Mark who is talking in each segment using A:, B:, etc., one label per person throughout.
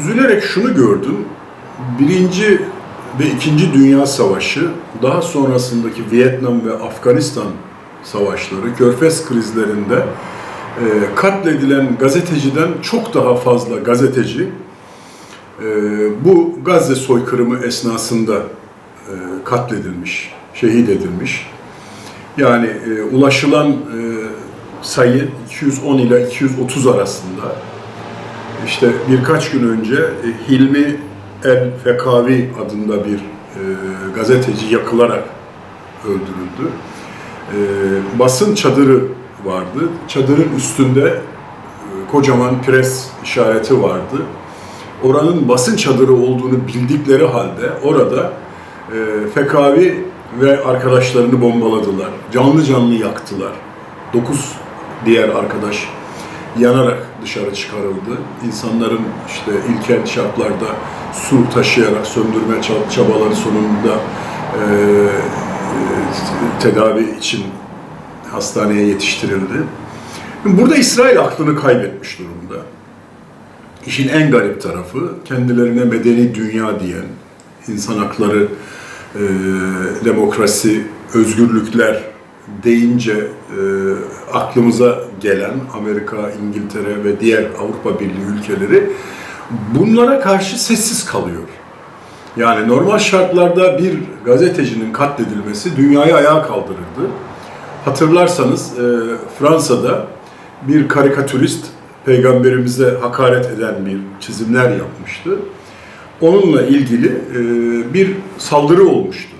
A: üzülerek şunu gördüm. Birinci ve İkinci Dünya Savaşı, daha sonrasındaki Vietnam ve Afganistan savaşları, Körfez krizlerinde e, katledilen gazeteciden çok daha fazla gazeteci e, bu Gazze soykırımı esnasında e, katledilmiş, şehit edilmiş. Yani e, ulaşılan e, sayı 210 ile 230 arasında. İşte birkaç gün önce e, Hilmi El Fekavi adında bir e, gazeteci yakılarak öldürüldü. E, basın çadırı vardı. Çadırın üstünde e, kocaman pres işareti vardı. Oranın basın çadırı olduğunu bildikleri halde orada e, Fekavi ve arkadaşlarını bombaladılar. Canlı canlı yaktılar. Dokuz diğer arkadaş yanarak dışarı çıkarıldı. İnsanların işte ilkel şartlarda su taşıyarak söndürme çab- çabaları sonunda e, tedavi için hastaneye yetiştirildi. Burada İsrail aklını kaybetmiş durumda. İşin en garip tarafı kendilerine medeni dünya diyen, insan hakları, e, demokrasi, özgürlükler deyince e, aklımıza gelen Amerika, İngiltere ve diğer Avrupa Birliği ülkeleri bunlara karşı sessiz kalıyor. Yani normal şartlarda bir gazetecinin katledilmesi dünyayı ayağa kaldırırdı. Hatırlarsanız e, Fransa'da bir karikatürist peygamberimize hakaret eden bir çizimler yapmıştı. Onunla ilgili e, bir saldırı olmuştu.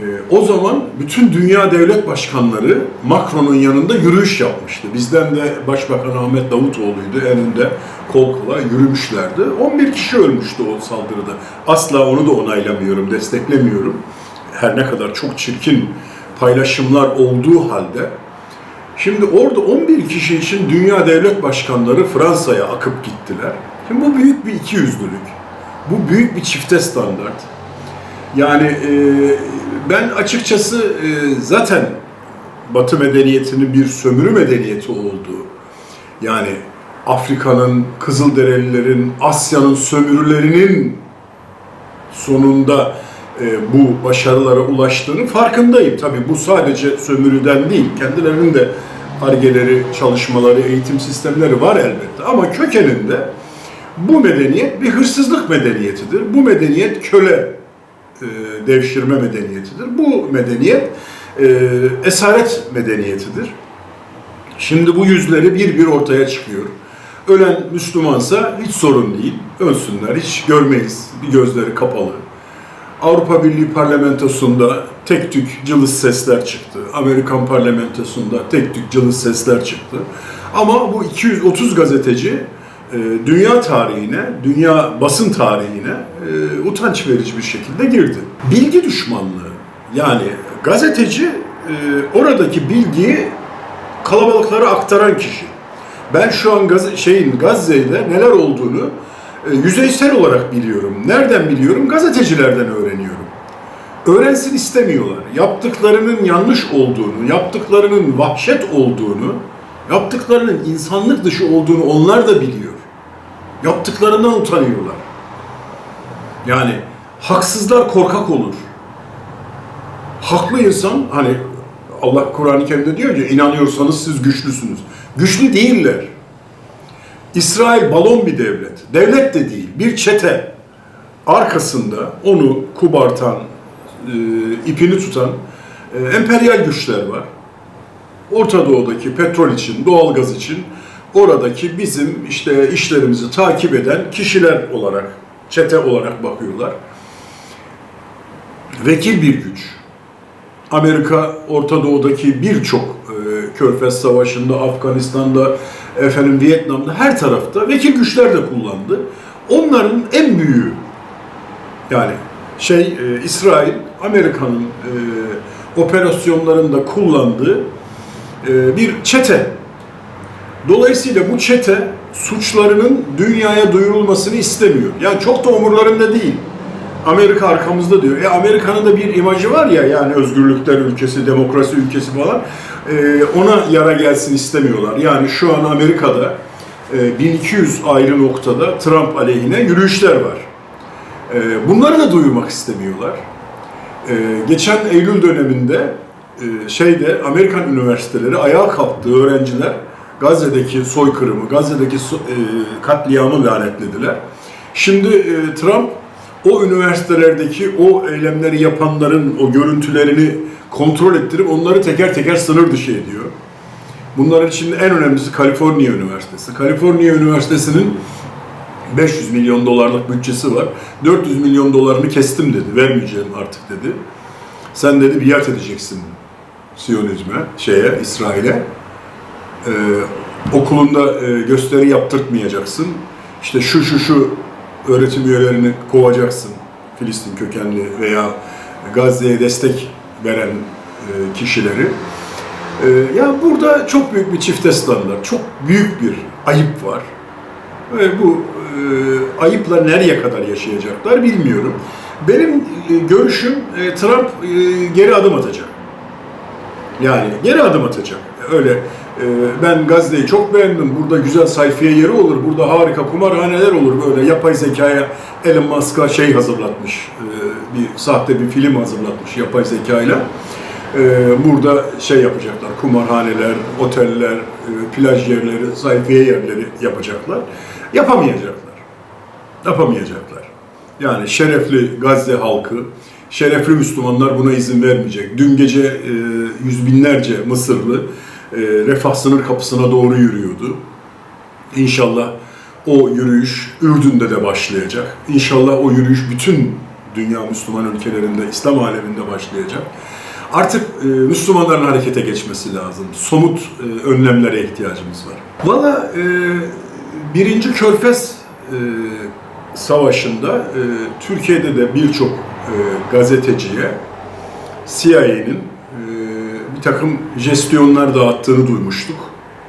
A: E, o zaman bütün dünya devlet başkanları Macron'un yanında yürüyüş yapmıştı. Bizden de Başbakan Ahmet Davutoğlu'ydu en önde kol kola yürümüşlerdi. 11 kişi ölmüştü o saldırıda. Asla onu da onaylamıyorum, desteklemiyorum. Her ne kadar çok çirkin paylaşımlar olduğu halde Şimdi orada 11 kişi için dünya devlet başkanları Fransa'ya akıp gittiler. Şimdi bu büyük bir ikiyüzlülük. Bu büyük bir çifte standart. Yani e, ben açıkçası e, zaten Batı medeniyetinin bir sömürü medeniyeti olduğu, yani Afrika'nın, Kızılderililerin, Asya'nın sömürülerinin sonunda e, bu başarılara ulaştığını farkındayım. Tabii bu sadece sömürüden değil, kendilerinin de argeleri, çalışmaları, eğitim sistemleri var elbette. Ama kökeninde bu medeniyet bir hırsızlık medeniyetidir. Bu medeniyet köle e, devşirme medeniyetidir. Bu medeniyet e, esaret medeniyetidir. Şimdi bu yüzleri bir bir ortaya çıkıyor. Ölen Müslümansa hiç sorun değil. Ölsünler, hiç görmeyiz. Bir gözleri kapalı. Avrupa Birliği parlamentosunda tek tük cılız sesler çıktı. Amerikan parlamentosunda tek tük cılız sesler çıktı. Ama bu 230 gazeteci dünya tarihine, dünya basın tarihine e, utanç verici bir şekilde girdi. Bilgi düşmanlığı. Yani gazeteci e, oradaki bilgiyi kalabalıklara aktaran kişi. Ben şu an Gaz şeyin Gazze'de neler olduğunu e, yüzeysel olarak biliyorum. Nereden biliyorum? Gazetecilerden öğreniyorum. Öğrensin istemiyorlar. Yaptıklarının yanlış olduğunu, yaptıklarının vahşet olduğunu, yaptıklarının insanlık dışı olduğunu onlar da biliyor. Yaptıklarından utanıyorlar. Yani haksızlar korkak olur. Haklı insan hani Allah Kur'an-ı Kerim'de diyor ki inanıyorsanız siz güçlüsünüz. Güçlü değiller. İsrail balon bir devlet. Devlet de değil, bir çete. Arkasında onu kubartan, e, ipini tutan e, emperyal güçler var. Orta Doğu'daki petrol için, doğalgaz için oradaki bizim işte işlerimizi takip eden kişiler olarak, çete olarak bakıyorlar. Vekil bir güç. Amerika Orta Doğu'daki birçok e, Körfez Savaşı'nda, Afganistan'da, efendim Vietnam'da her tarafta vekil güçler de kullandı. Onların en büyüğü yani şey e, İsrail Amerika'nın e, operasyonlarında kullandığı e, bir çete. Dolayısıyla bu çete suçlarının dünyaya duyurulmasını istemiyor. Yani çok da umurlarında değil. Amerika arkamızda diyor. E Amerika'nın da bir imajı var ya yani özgürlükler ülkesi, demokrasi ülkesi falan. E, ona yara gelsin istemiyorlar. Yani şu an Amerika'da e, e, 1200 ayrı noktada Trump aleyhine yürüyüşler var. E, Bunları da duyurmak istemiyorlar. E, Geçen Eylül döneminde e, şeyde Amerikan üniversiteleri ayağa kalktı öğrenciler Gazze'deki soykırımı, Gazze'deki e, katliamı lanetlediler. Şimdi e, Trump o üniversitelerdeki o eylemleri yapanların o görüntülerini kontrol ettirip onları teker teker sınır dışı ediyor. Bunların içinde en önemlisi Kaliforniya Üniversitesi. Kaliforniya Üniversitesi'nin 500 milyon dolarlık bütçesi var. 400 milyon dolarını kestim dedi. Vermeyeceğim artık dedi. Sen dedi biat edeceksin Siyonizme, şeye, İsrail'e. Ee, okulunda e, gösteri yaptırtmayacaksın. İşte şu şu şu öğretim üyelerini kovacaksın. Filistin kökenli veya Gazze'ye destek veren e, kişileri. Ee, ya burada çok büyük bir çifte standart, çok büyük bir ayıp var. Ve bu e, ayıpla nereye kadar yaşayacaklar bilmiyorum. Benim e, görüşüm e, Trump e, geri adım atacak. Yani geri adım atacak. Öyle e, ben Gazze'yi çok beğendim. Burada güzel sayfiye yeri olur. Burada harika kumarhaneler olur. Böyle yapay zekaya Elon Musk'a şey hazırlatmış. e, bir sahte bir film hazırlatmış yapay zekayla. E, burada şey yapacaklar. Kumarhaneler, oteller, e, plaj yerleri, sayfiye yerleri yapacaklar. Yapamayacaklar. Yapamayacaklar. Yani şerefli Gazze halkı, şerefli Müslümanlar buna izin vermeyecek. Dün gece e, yüz binlerce Mısırlı refah sınır kapısına doğru yürüyordu. İnşallah o yürüyüş Ürdün'de de başlayacak. İnşallah o yürüyüş bütün dünya Müslüman ülkelerinde, İslam aleminde başlayacak. Artık e, Müslümanların harekete geçmesi lazım. Somut e, önlemlere ihtiyacımız var. Valla e, birinci Körfez e, Savaşı'nda e, Türkiye'de de birçok e, gazeteciye CIA'nin e, takım jestiyonlar dağıttığını duymuştuk.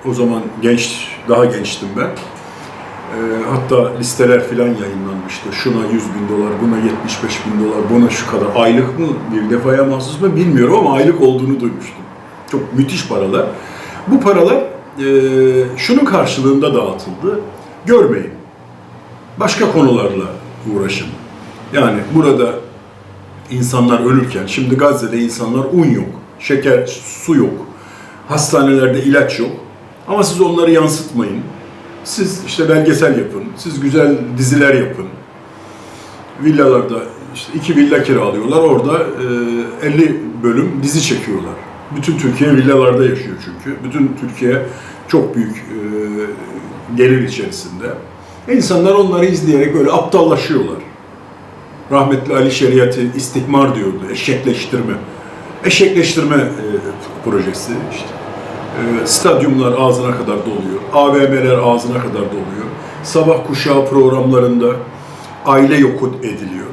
A: O zaman genç, daha gençtim ben. E, hatta listeler filan yayınlanmıştı. Şuna 100 bin dolar, buna 75 bin dolar, buna şu kadar. Aylık mı, bir defaya mahsus mu bilmiyorum ama aylık olduğunu duymuştum. Çok müthiş paralar. Bu paralar e, şunun karşılığında dağıtıldı. Görmeyin. Başka konularla uğraşın. Yani burada insanlar ölürken, şimdi Gazze'de insanlar un yok, şeker, su yok, hastanelerde ilaç yok. Ama siz onları yansıtmayın. Siz işte belgesel yapın, siz güzel diziler yapın. Villalarda işte iki villa kiralıyorlar, orada e, 50 bölüm dizi çekiyorlar. Bütün Türkiye villalarda yaşıyor çünkü. Bütün Türkiye çok büyük e, gelir içerisinde. İnsanlar onları izleyerek böyle aptallaşıyorlar. Rahmetli Ali Şeriat'i istihmar diyordu, eşekleştirme. Eşekleştirme e, projesi işte. E, stadyumlar ağzına kadar doluyor, AVM'ler ağzına kadar doluyor. Sabah kuşağı programlarında aile yok ediliyor.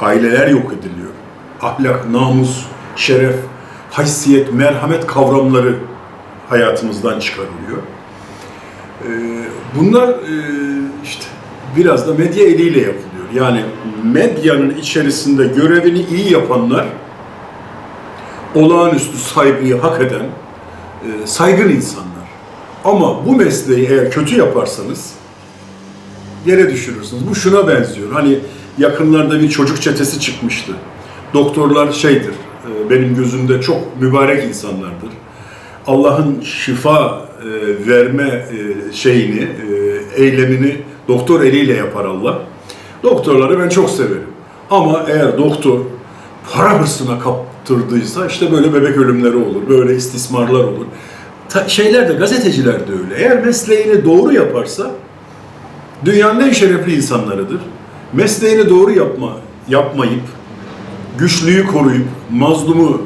A: Aileler yok ediliyor. Ahlak, namus, şeref, haysiyet, merhamet kavramları hayatımızdan çıkarılıyor. Ee, Bunlar e, işte biraz da medya eliyle yapılıyor. Yani medyanın içerisinde görevini iyi yapanlar olağanüstü saygıyı hak eden e, saygın insanlar. Ama bu mesleği eğer kötü yaparsanız yere düşürürsünüz. Bu şuna benziyor. Hani yakınlarda bir çocuk çetesi çıkmıştı. Doktorlar şeydir, e, benim gözümde çok mübarek insanlardır. Allah'ın şifa e, verme e, şeyini, e, eylemini doktor eliyle yapar Allah. Doktorları ben çok severim. Ama eğer doktor para hırsına kaptırdıysa işte böyle bebek ölümleri olur, böyle istismarlar olur. Ta, şeyler de gazeteciler de öyle. Eğer mesleğini doğru yaparsa dünyanın en şerefli insanlarıdır. Mesleğini doğru yapma yapmayıp güçlüyü koruyup mazlumu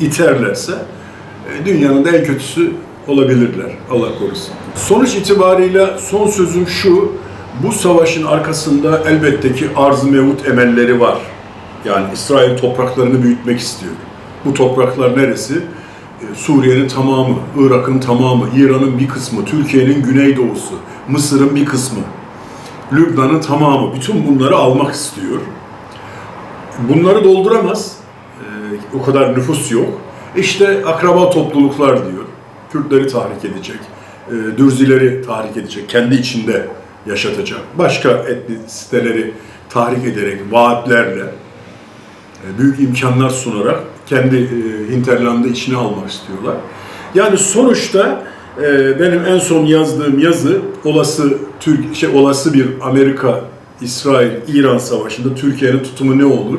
A: e, iterlerse e, dünyanın da en kötüsü olabilirler. Allah korusun. Sonuç itibarıyla son sözüm şu. Bu savaşın arkasında elbette ki arz mevut emelleri var. Yani İsrail topraklarını büyütmek istiyor. Bu topraklar neresi? E, Suriye'nin tamamı, Irak'ın tamamı, İran'ın bir kısmı, Türkiye'nin güneydoğusu, Mısır'ın bir kısmı, Lübnan'ın tamamı. Bütün bunları almak istiyor. Bunları dolduramaz. E, o kadar nüfus yok. İşte akraba topluluklar diyor. Kürtleri tahrik edecek. e, dürzileri tahrik edecek, kendi içinde yaşatacak. Başka etnisiteleri tahrik ederek, vaatlerle, büyük imkanlar sunarak kendi e, hinterlandı içine almak istiyorlar. Yani sonuçta e, benim en son yazdığım yazı olası Türk şey olası bir Amerika İsrail İran savaşında Türkiye'nin tutumu ne olur?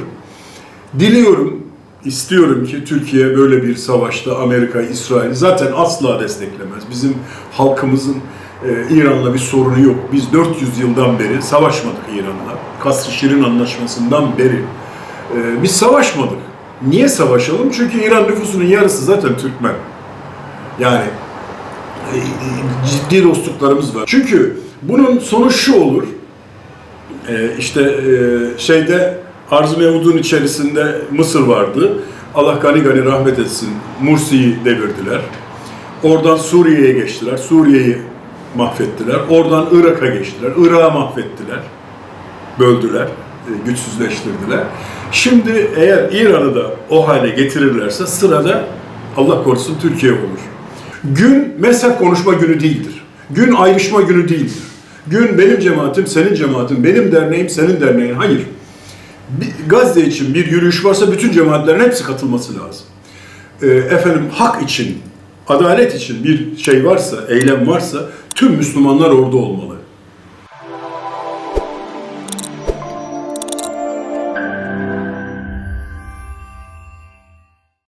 A: Diliyorum, istiyorum ki Türkiye böyle bir savaşta Amerika, İsrail zaten asla desteklemez. Bizim halkımızın e, İran'la bir sorunu yok. Biz 400 yıldan beri savaşmadık İran'la. Kasr-ı Şirin Anlaşması'ndan beri e, biz savaşmadık. Niye savaşalım? Çünkü İran nüfusunun yarısı zaten Türkmen. Yani e, ciddi dostluklarımız var. Çünkü bunun sonu şu olur. E, işte e, şeyde Arz-ı Mevud'un içerisinde Mısır vardı. Allah gani gani rahmet etsin. Mursi'yi devirdiler. Oradan Suriye'ye geçtiler. Suriye'yi mahvettiler. Oradan Irak'a geçtiler. Irak'ı mahvettiler. Böldüler. E, Güçsüzleştirdiler. Şimdi eğer İran'ı da o hale getirirlerse sırada Allah korusun Türkiye olur. Gün mezhep konuşma günü değildir. Gün ayrışma günü değildir. Gün benim cemaatim, senin cemaatin, benim derneğim, senin derneğin. Hayır. Gazze için bir yürüyüş varsa bütün cemaatlerin hepsi katılması lazım. Ee, efendim hak için, adalet için bir şey varsa, eylem varsa tüm Müslümanlar orada olmalı.